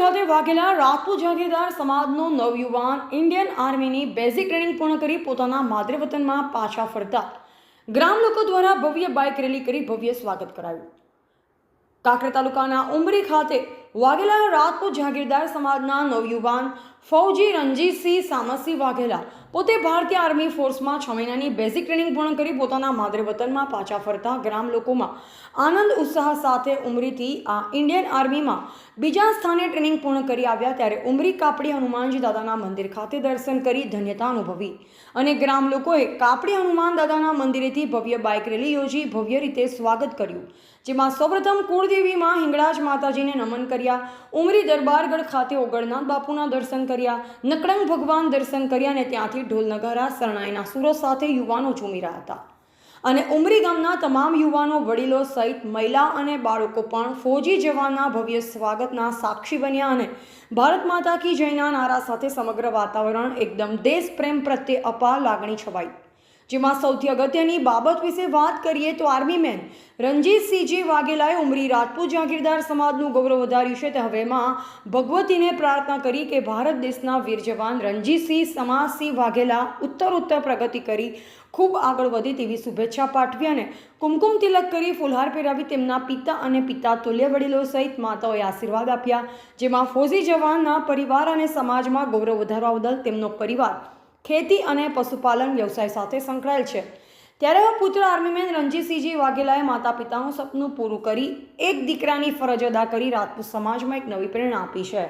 ખાતે વાઘેલા રાજપૂત જાગીરદાર સમાજનો નવયુવાન ઇન્ડિયન આર્મીની બેઝિક ટ્રેનિંગ પૂર્ણ કરી પોતાના માદરે પાછા ફરતા. ગ્રામ લોકો દ્વારા ભવ્ય બાઇક રેલી કરી ભવ્ય સ્વાગત કરાયું. કાંકરા તાલુકાના ઉમરી ખાતે વાઘેલા રાજપૂત જાગીરદાર સમાજના નવયુવાન ફૌજી રણજીતસિંહ સામસી વાઘેલા પોતે ભારતીય આર્મી ફોર્સમાં છ મહિનાની બેઝિક ટ્રેનિંગ પૂર્ણ કરી પોતાના માદરે વતનમાં પાછા ફરતા ગ્રામ લોકોમાં આનંદ ઉત્સાહ સાથે ઉમરીથી આ ઇન્ડિયન આર્મીમાં બીજા સ્થાને ટ્રેનિંગ પૂર્ણ કરી આવ્યા ત્યારે ઉમરી કાપડી હનુમાનજી દાદાના મંદિર ખાતે દર્શન કરી ધન્યતા અનુભવી. અને ગ્રામ લોકોએ કાપડી હનુમાન દાદાના મંદિરેથી ભવ્ય બાઇક રેલી યોજી ભવ્ય રીતે સ્વાગત કર્યું, જેમાં સૌપ્રથમ કુળદેવીમાં હિંગળાજ માતાજીને નમન કર્યા. ઉમરી દરબારગઢ ખાતે ઓગળનાથ બાપુના દર્શન કર્યા. નકળંગ ભગવાન દર્શન કર્યા અને ત્યાંથી ઢોલ નગારા શરણાઈના સુરો સાથે યુવાનો ઝૂમી રહ્યા હતા. અને ઉમરી ગામના તમામ યુવાનો, વડીલો સહિત મહિલા અને બાળકો પણ ફોજી જવાનના ભવ્ય સ્વાગતના સાક્ષી બન્યા અને ભારત માતા કી જયના નારા સાથે સમગ્ર વાતાવરણ એકદમ દેશ પ્રેમ પ્રત્યે અપાર લાગણી છવાઈ. જેમાં સૌથી અગત્યની બાબત વિશે વાત કરીએ તો આર્મી મેન રણજીતસિંહજી વાઘેલાએ ઉમરી રાજપૂત જાગીરદાર સમાજનું ગૌરવ વધાર્યું છે તે હવેમાં ભગવતીને પ્રાર્થના કરી કે ભારત દેશના વીર જવાન રણજીતસિંહ, સમાજસિંહ વાઘેલા ઉત્તર ઉત્તર પ્રગતિ કરી, ખૂબ આગળ વધે તેવી શુભેચ્છા પાઠવી અને કુમકુમ તિલક કરી ફુલહાર પહેરાવી તેમના પિતા અને પિતા તુલ્ય વડીલો સહિત માતાઓએ આશીર્વાદ આપ્યા, જેમાં ફૌજી જવાનના પરિવાર અને સમાજમાં ગૌરવ વધારવા બદલ તેમનો પરિવાર ખેતી અને પશુપાલન વ્યવસાય સાથે સંકળાયેલ છે. ત્યારે હવે પુત્ર આર્મીમેન રણજીતસિંહજી વાઘેલાએ માતા પિતાનું સપનું પૂરું કરી એક દીકરાની ફરજ અદા કરી રાજપૂત સમાજમાં એક નવી પ્રેરણા આપી છે.